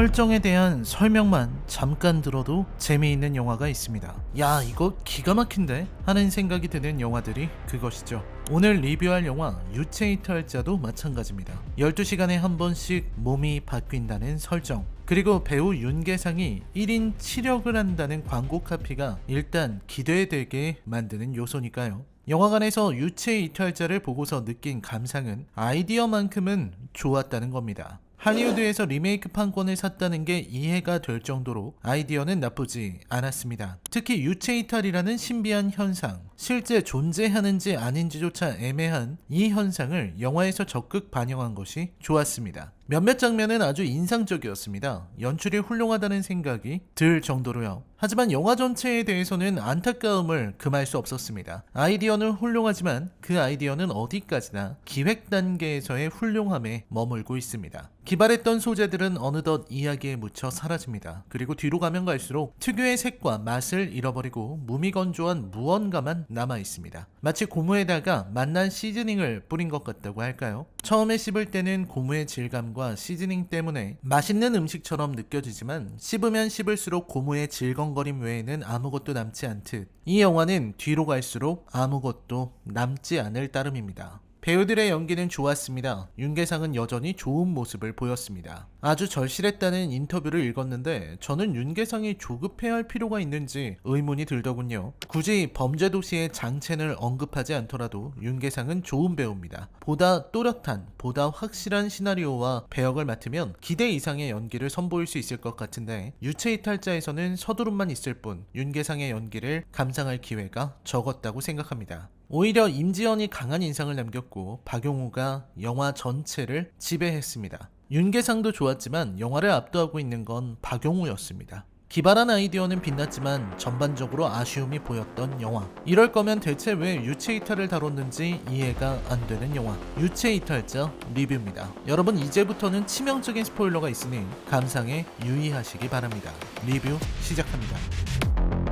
설정에 대한 설명만 잠깐 들어도 재미있는 영화가 있습니다. 야, 이거 기가 막힌데? 하는 생각이 드는 영화들이 그것이죠. 오늘 리뷰할 영화 유체이탈자도 마찬가지입니다. 12시간에 한 번씩 몸이 바뀐다는 설정. 그리고 배우 윤계상이 1인 치력을 한다는 광고 카피가 일단 기대되게 만드는 요소니까요. 영화관에서 유체 이탈자를 보고서 느낀 감상은 아이디어만큼은 좋았다는 겁니다. 할리우드에서 리메이크 판권을 샀다는 게 이해가 될 정도로 아이디어는 나쁘지 않았습니다. 특히 유체 이탈이라는 신비한 현상, 실제 존재하는지 아닌지조차 애매한 이 현상을 영화에서 적극 반영한 것이 좋았습니다. 몇몇 장면은 아주 인상적이었습니다. 연출이 훌륭하다는 생각이 들 정도로요. 하지만 영화 전체에 대해서는 안타까움을 금할 수 없었습니다. 아이디어는 훌륭하지만 그 아이디어는 어디까지나 기획 단계에서의 훌륭함에 머물고 있습니다. 기발했던 소재들은 어느덧 이야기에 묻혀 사라집니다. 그리고 뒤로 가면 갈수록 특유의 색과 맛을 잃어버리고 무미건조한 무언가만 남아 있습니다. 마치 고무에다가 맛난 시즈닝을 뿌린 것 같다고 할까요? 처음에 씹을 때는 고무의 질감과 시즈닝 때문에 맛있는 음식처럼 느껴지지만 씹으면 씹을수록 고무의 질겅거림 외에는 아무것도 남지 않듯 이 영화는 뒤로 갈수록 아무것도 남지 않을 따름입니다. 배우들의 연기는 좋았습니다. 윤계상은 여전히 좋은 모습을 보였습니다. 아주 절실했다는 인터뷰를 읽었는데 저는 윤계상이 조급해야 할 필요가 있는지 의문이 들더군요. 굳이 범죄도시의 장첸을 언급하지 않더라도 윤계상은 좋은 배우입니다. 보다 또렷한, 보다 확실한 시나리오와 배역을 맡으면 기대 이상의 연기를 선보일 수 있을 것 같은데 유체이탈자에서는 서두름만 있을 뿐 윤계상의 연기를 감상할 기회가 적었다고 생각합니다. 오히려 임지연이 강한 인상을 남겼고 박용우가 영화 전체를 지배했습니다. 윤계상도 좋았지만 영화를 압도하고 있는 건 박용우였습니다. 기발한 아이디어는 빛났지만 전반적으로 아쉬움이 보였던 영화. 이럴 거면 대체 왜 유체이탈을 다뤘는지 이해가 안 되는 영화. 유체이탈자 리뷰입니다. 여러분 이제부터는 치명적인 스포일러가 있으니 감상에 유의하시기 바랍니다. 리뷰 시작합니다.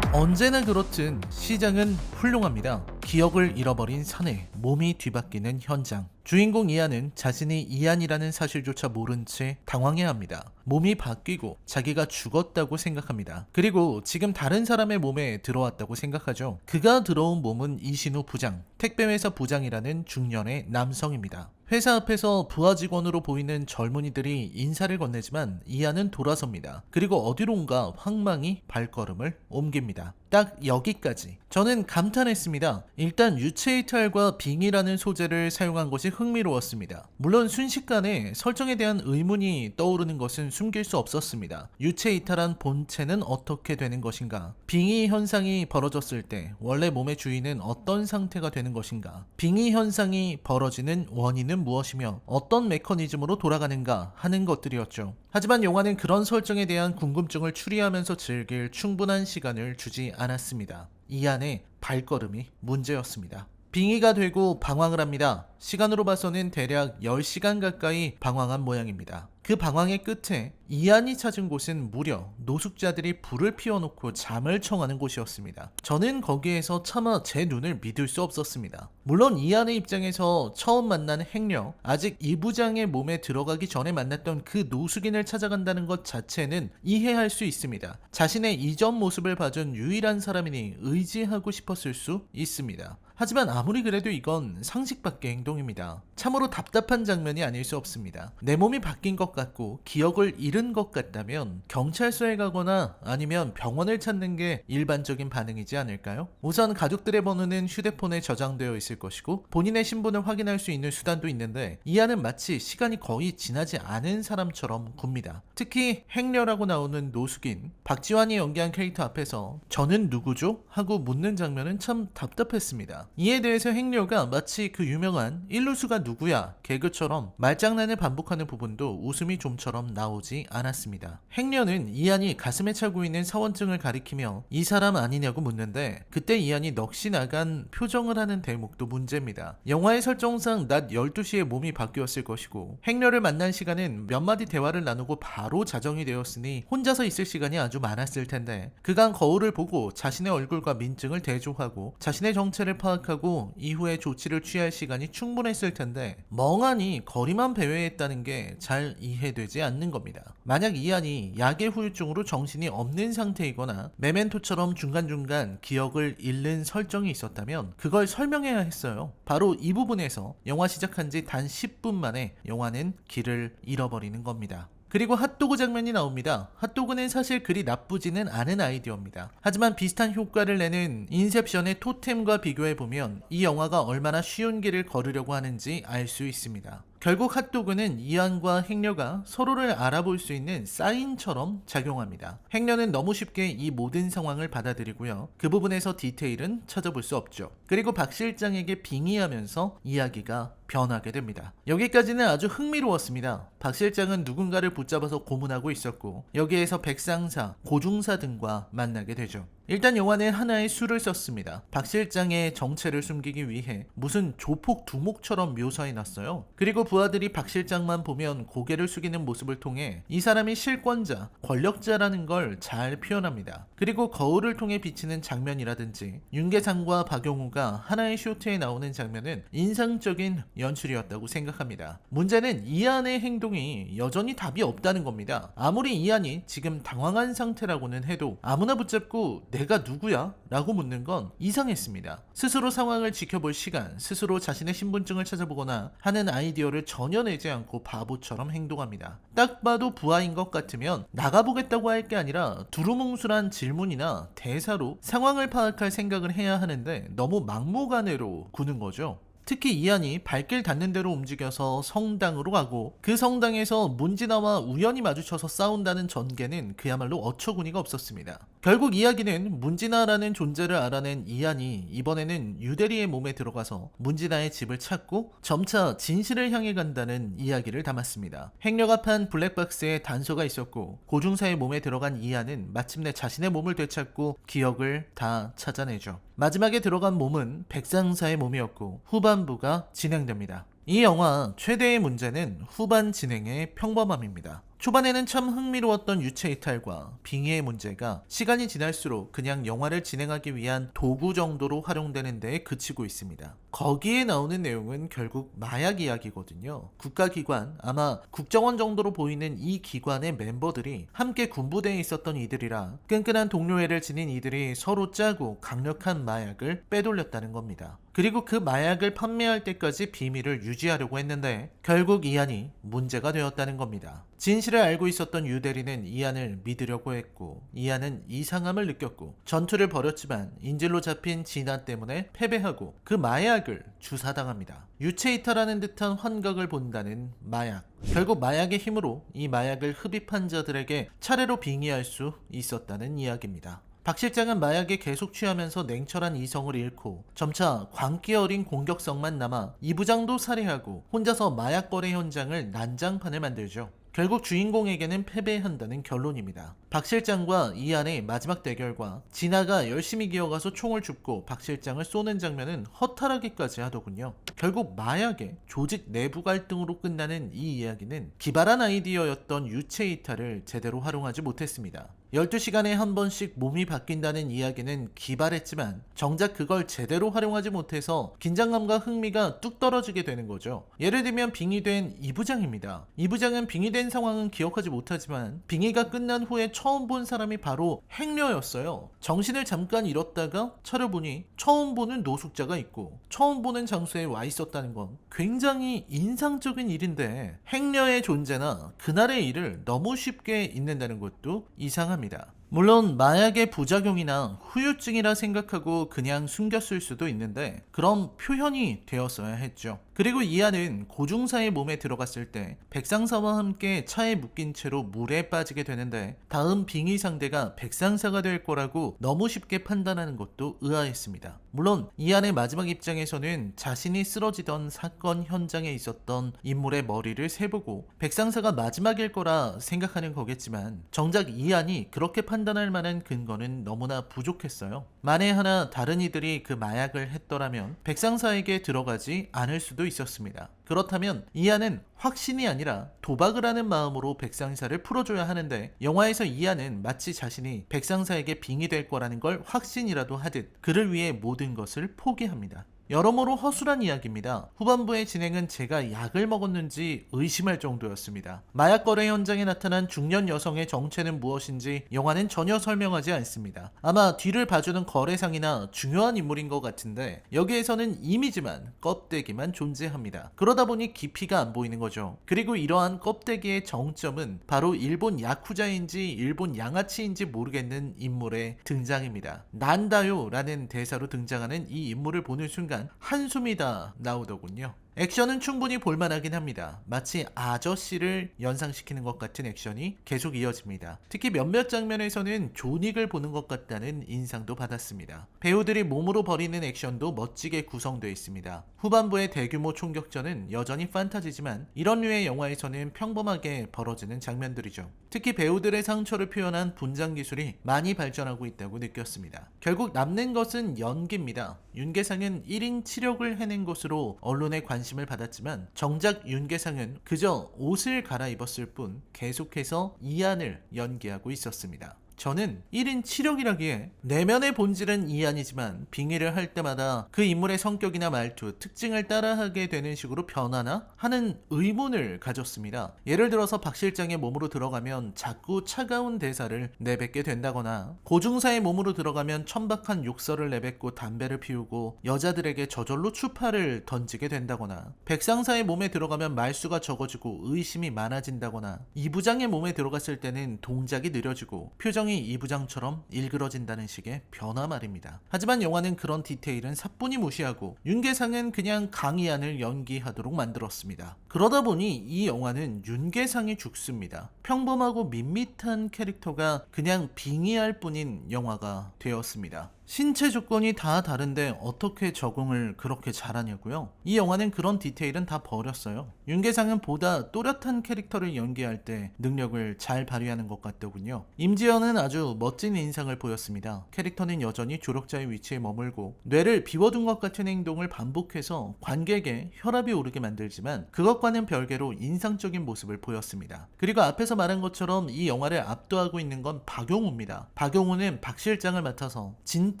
언제나 그렇듯 시장은 훌륭합니다. 기억을 잃어버린 사내, 몸이 뒤바뀌는 현장. 주인공 이안은 자신이 이안이라는 사실조차 모른 채 당황해 합니다. 몸이 바뀌고 자기가 죽었다고 생각합니다. 그리고 지금 다른 사람의 몸에 들어왔다고 생각하죠. 그가 들어온 몸은 이신우 부장, 택배회사 부장이라는 중년의 남성입니다. 회사 앞에서 부하 직원으로 보이는 젊은이들이 인사를 건네지만 이안은 돌아섭니다. 그리고 어디론가 황망히 발걸음을 옮깁니다. 딱 여기까지. 저는 감탄했습니다. 일단 유체 이탈과 빙이라는 소재를 사용한 것이 흥미로웠습니다. 물론 순식간에 설정에 대한 의문이 떠오르는 것은 숨길 수 없었습니다. 유체 이탈한 본체는 어떻게 되는 것인가? 빙의 현상이 벌어졌을 때 원래 몸의 주인은 어떤 상태가 되는 것인가? 빙의 현상이 벌어지는 원인은 무엇이며 어떤 메커니즘으로 돌아가는가 하는 것들이었죠. 하지만 영화는 그런 설정에 대한 궁금증을 추리하면서 즐길 충분한 시간을 주지 않았습니다. 이 안에 발걸음이 문제였습니다. 빙의가 되고 방황을 합니다. 시간으로 봐서는 대략 10시간 가까이 방황한 모양입니다. 그 방황의 끝에 이안이 찾은 곳은 무려 노숙자들이 불을 피워놓고 잠을 청하는 곳이었습니다. 저는 거기에서 차마 제 눈을 믿을 수 없었습니다. 물론 이안의 입장에서 처음 만난 행녀, 아직 이 부장의 몸에 들어가기 전에 만났던 그 노숙인을 찾아간다는 것 자체는 이해할 수 있습니다. 자신의 이전 모습을 봐준 유일한 사람이니 의지하고 싶었을 수 있습니다. 하지만 아무리 그래도 이건 상식 밖의 행동입니다. 참으로 답답한 장면이 아닐 수 없습니다. 내 몸이 바뀐 것 같고 기억을 잃은 것 같다면 경찰서에 가거나 아니면 병원을 찾는 게 일반적인 반응이지 않을까요? 우선 가족들의 번호는 휴대폰에 저장되어 있을 것이고 본인의 신분을 확인할 수 있는 수단도 있는데 이 안은 마치 시간이 거의 지나지 않은 사람처럼 굽니다. 특히 행려라고 나오는 노숙인 박지환이 연기한 캐릭터 앞에서 저는 누구죠? 하고 묻는 장면은 참 답답했습니다. 이에 대해서 행려가 마치 그 유명한 일루수가 누구야 개그처럼 말장난을 반복하는 부분도 웃음이 좀처럼 나오지 않았습니다. 행려는 이안이 가슴에 차고 있는 사원증을 가리키며 이 사람 아니냐고 묻는데 그때 이안이 넋이 나간 표정을 하는 대목도 문제입니다. 영화의 설정상 낮 12시에 몸이 바뀌었을 것이고 행려를 만난 시간은 몇 마디 대화를 나누고 바로 자정이 되었으니 혼자서 있을 시간이 아주 많았을 텐데 그간 거울을 보고 자신의 얼굴과 민증을 대조하고 자신의 정체를 파악 파악하고 이후에 조치를 취할 시간이 충분했을 텐데 멍하니 거리만 배회했다는 게 잘 이해되지 않는 겁니다. 만약 이안이 약의 후유증으로 정신이 없는 상태이거나 메멘토처럼 중간중간 기억을 잃는 설정이 있었다면 그걸 설명해야 했어요. 바로 이 부분에서 영화 시작한 지 단 10분 만에 영화는 길을 잃어버리는 겁니다. 그리고 핫도그 장면이 나옵니다. 핫도그는 사실 그리 나쁘지는 않은 아이디어입니다. 하지만 비슷한 효과를 내는 인셉션의 토템과 비교해보면 이 영화가 얼마나 쉬운 길을 걸으려고 하는지 알 수 있습니다. 결국 핫도그는 이안과 행려가 서로를 알아볼 수 있는 사인처럼 작용합니다. 행려는 너무 쉽게 이 모든 상황을 받아들이고요. 그 부분에서 디테일은 찾아볼 수 없죠. 그리고 박 실장에게 빙의하면서 이야기가 변하게 됩니다. 여기까지는 아주 흥미로웠습니다. 박 실장은 누군가를 붙잡아서 고문하고 있었고 여기에서 백상사, 고중사 등과 만나게 되죠. 일단 영화는 하나의 수를 썼습니다. 박 실장의 정체를 숨기기 위해 무슨 조폭 두목처럼 묘사해 놨어요. 그리고 부하들이 박 실장만 보면 고개를 숙이는 모습을 통해 이 사람이 실권자, 권력자라는 걸 잘 표현합니다. 그리고 거울을 통해 비치는 장면이라든지 윤계상과 박용우가 하나의 쇼트에 나오는 장면은 인상적인 연출이었다고 생각합니다. 문제는 이안의 행동이 여전히 답이 없다는 겁니다. 아무리 이안이 지금 당황한 상태라고는 해도 아무나 붙잡고 내가 누구야? 라고 묻는 건 이상했습니다. 스스로 상황을 지켜볼 시간, 스스로 자신의 신분증을 찾아보거나 하는 아이디어를 전혀 내지 않고 바보처럼 행동합니다. 딱 봐도 부하인 것 같으면 나가보겠다고 할 게 아니라 두루뭉술한 질문이나 대사로 상황을 파악할 생각을 해야 하는데 너무 막무가내로 구는 거죠. 특히 이안이 발길 닿는 대로 움직여서 성당으로 가고 그 성당에서 문진아와 우연히 마주쳐서 싸운다는 전개는 그야말로 어처구니가 없었습니다. 결국 이야기는 문진아라는 존재를 알아낸 이안이 이번에는 유대리의 몸에 들어가서 문진아의 집을 찾고 점차 진실을 향해 간다는 이야기를 담았습니다. 행려가 판 블랙박스에 단서가 있었고 고중사의 몸에 들어간 이안은 마침내 자신의 몸을 되찾고 기억을 다 찾아내죠. 마지막에 들어간 몸은 백상사의 몸이었고 후반부가 진행됩니다. 이 영화 최대의 문제는 후반 진행의 평범함입니다. 초반에는 참 흥미로웠던 유체 이탈과 빙의의 문제가 시간이 지날수록 그냥 영화를 진행하기 위한 도구 정도로 활용되는 데에 그치고 있습니다. 거기에 나오는 내용은 결국 마약 이야기거든요. 국가기관, 아마 국정원 정도로 보이는 이 기관의 멤버들이 함께 군부대에 있었던 이들이라 끈끈한 동료애를 지닌 이들이 서로 짜고 강력한 마약을 빼돌렸다는 겁니다. 그리고 그 마약을 판매할 때까지 비밀을 유지하려고 했는데 결국 이안이 문제가 되었다는 겁니다. 진실을 알고 있었던 유대리는 이안을 믿으려고 했고 이안은 이상함을 느꼈고 전투를 벌였지만 인질로 잡힌 진아 때문에 패배하고 그 마약 을 주사당합니다. 유체 이탈하는 듯한 환각을 본다는 마약. 결국 마약의 힘으로 이 마약을 흡입한 자들에게 차례로 빙의할 수 있었다는 이야기입니다. 박 실장은 마약에 계속 취하면서 냉철한 이성을 잃고 점차 광기 어린 공격성만 남아 이 부장도 살해하고 혼자서 마약 거래 현장을 난장판을 만들죠. 결국 주인공에게는 패배한다는 결론입니다. 박 실장과 이안의 마지막 대결과 진아가 열심히 기어가서 총을 줍고 박 실장을 쏘는 장면은 허탈하기까지 하더군요. 결국 마약의 조직 내부 갈등으로 끝나는 이 이야기는 기발한 아이디어였던 유체 이탈을 제대로 활용하지 못했습니다. 12시간에 한 번씩 몸이 바뀐다는 이야기는 기발했지만 정작 그걸 제대로 활용하지 못해서 긴장감과 흥미가 뚝 떨어지게 되는 거죠. 예를 들면 빙의된 이부장입니다. 이부장은 빙의된 상황은 기억하지 못하지만 빙의가 끝난 후에 처음 본 사람이 바로 행려였어요. 정신을 잠깐 잃었다가 차려보니 처음 보는 노숙자가 있고 처음 보는 장소에 와 있었다는 건 굉장히 인상적인 일인데 행려의 존재나 그날의 일을 너무 쉽게 잊는다는 것도 이상합니다. 물론 마약의 부작용이나 후유증이라 생각하고 그냥 숨겼을 수도 있는데 그런 표현이 되었어야 했죠. 그리고 이하는 고중사의 몸에 들어갔을 때 백상사와 함께 차에 묶인 채로 물에 빠지게 되는데 다음 빙의 상대가 백상사가 될 거라고 너무 쉽게 판단하는 것도 의아했습니다. 물론 이한의 마지막 입장에서는 자신이 쓰러지던 사건 현장에 있었던 인물의 머리를 세보고 백상사가 마지막일 거라 생각하는 거겠지만 정작 이한이 그렇게 판단할 만한 근거는 너무나 부족했어요. 만에 하나 다른 이들이 그 마약을 했더라면 백상사에게 들어가지 않을 수도 있었습니다. 그렇다면 이안은 확신이 아니라 도박을 하는 마음으로 백상사를 풀어줘야 하는데 영화에서 이안은 마치 자신이 백상사에게 빙이 될 거라는 걸 확신이라도 하듯 그를 위해 모든 것을 포기합니다. 여러모로 허술한 이야기입니다. 후반부의 진행은 제가 약을 먹었는지 의심할 정도였습니다. 마약 거래 현장에 나타난 중년 여성의 정체는 무엇인지 영화는 전혀 설명하지 않습니다. 아마 뒤를 봐주는 거래상이나 중요한 인물인 것 같은데 여기에서는 이미지만 껍데기만 존재합니다. 그러다 보니 깊이가 안 보이는 거죠. 그리고 이러한 껍데기의 정점은 바로 일본 야쿠자인지 일본 양아치인지 모르겠는 인물의 등장입니다. 난다요라는 대사로 등장하는 이 인물을 보는 순간 한숨이 다 나오더군요. 액션은 충분히 볼만하긴 합니다. 마치 아저씨를 연상시키는 것 같은 액션이 계속 이어집니다. 특히 몇몇 장면에서는 조닉을 보는 것 같다는 인상도 받았습니다. 배우들이 몸으로 벌이는 액션도 멋지게 구성되어 있습니다. 후반부의 대규모 총격전은 여전히 판타지지만 이런 류의 영화에서는 평범하게 벌어지는 장면들이죠. 특히 배우들의 상처를 표현한 분장 기술이 많이 발전하고 있다고 느꼈습니다. 결국 남는 것은 연기입니다. 윤계상은 1인 치력을 해낸 것으로 언론의 관심 을 받았지만 정작 윤계상은 그저 옷을 갈아입었을 뿐 계속해서 이안을 연기하고 있었습니다. 저는 1인 치력이라기에 내면의 본질은 이안이지만 빙의를 할 때마다 그 인물의 성격이나 말투, 특징을 따라하게 되는 식으로 변하나 하는 의문을 가졌습니다. 예를 들어서 박 실장의 몸으로 들어가면 자꾸 차가운 대사를 내뱉게 된다거나 고중사의 몸으로 들어가면 천박한 욕설을 내뱉고 담배를 피우고 여자들에게 저절로 추파를 던지게 된다거나 백상사의 몸에 들어가면 말수가 적어지고 의심이 많아진다거나 이부장의 몸에 들어갔을 때는 동작이 느려지고 표정이 이부장처럼 일그러진다는 식의 변화 말입니다. 하지만 영화는 그런 디테일은 사뿐히 무시하고 윤계상은 그냥 강희안을 연기하도록 만들었습니다. 그러다 보니 이 영화는 윤계상이 죽습니다. 평범하고 밋밋한 캐릭터가 그냥 빙의할 뿐인 영화가 되었습니다. 신체 조건이 다 다른데 어떻게 적응을 그렇게 잘하냐고요? 이 영화는 그런 디테일은 다 버렸어요. 윤계상은 보다 또렷한 캐릭터를 연기할 때 능력을 잘 발휘하는 것 같더군요. 임지연은 아주 멋진 인상을 보였습니다. 캐릭터는 여전히 조력자의 위치에 머물고 뇌를 비워둔 것 같은 행동을 반복해서 관객의 혈압이 오르게 만들지만 그것과는 별개로 인상적인 모습을 보였습니다. 그리고 앞에서 말한 것처럼 이 영화를 압도하고 있는 건 박용우입니다. 박용우는 박 실장을 맡아서 진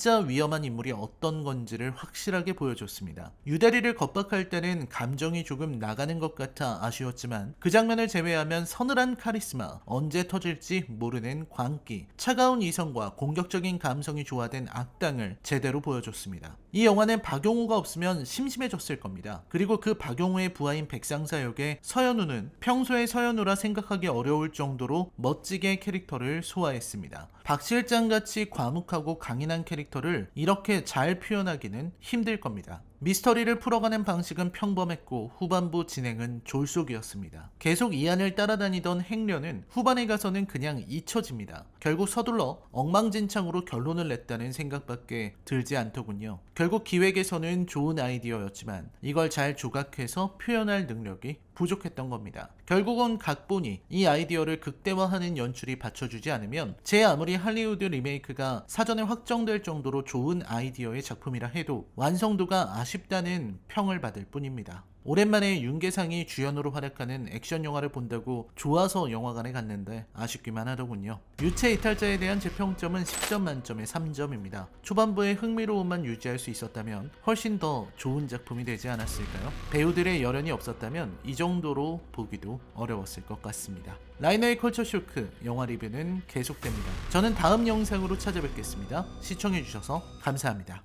짜 위험한 인물이 어떤 건지를 확실하게 보여줬습니다. 유대리를 겁박할 때는 감정이 조금 나가는 것 같아 아쉬웠지만 그 장면을 제외하면 서늘한 카리스마, 언제 터질지 모르는 광기, 차가운 이성과 공격적인 감성이 조화된 악당을 제대로 보여줬습니다. 이 영화는 박용우가 없으면 심심해졌을 겁니다. 그리고 그 박용우의 부하인 백상사 역의 서현우는 평소에 서현우라 생각하기 어려울 정도로 멋지게 캐릭터를 소화했습니다. 박 실장 같이 과묵하고 강인한 캐릭터를 이렇게 잘 표현하기는 힘들 겁니다. 미스터리를 풀어가는 방식은 평범했고 후반부 진행은 졸속이었습니다. 계속 이안을 따라다니던 행련은 후반에 가서는 그냥 잊혀집니다. 결국 서둘러 엉망진창으로 결론을 냈다는 생각밖에 들지 않더군요. 결국 기획에서는 좋은 아이디어였지만 이걸 잘 조각해서 표현할 능력이 부족했던 겁니다. 결국은 각본이 이 아이디어를 극대화하는 연출이 받쳐주지 않으면 제 아무리 할리우드 리메이크가 사전에 확정될 정도로 좋은 아이디어의 작품이라 해도 완성도가 아쉽 다는 평을 받을 뿐입니다. 오랜만에 윤계상이 주연으로 활약하는 액션 영화를 본다고 좋아서 영화관에 갔는데 아쉽기만 하더군요. 유체 이탈자에 대한 제 평점은 10점 만점에 3점입니다. 초반부에 흥미로움만 유지할 수 있었다면 훨씬 더 좋은 작품이 되지 않았을까요? 배우들의 열연이 없었다면 이 정도로 보기도 어려웠을 것 같습니다. 라이너의 컬처 쇼크 영화 리뷰는 계속됩니다. 저는 다음 영상으로 찾아뵙겠습니다. 시청해주셔서 감사합니다.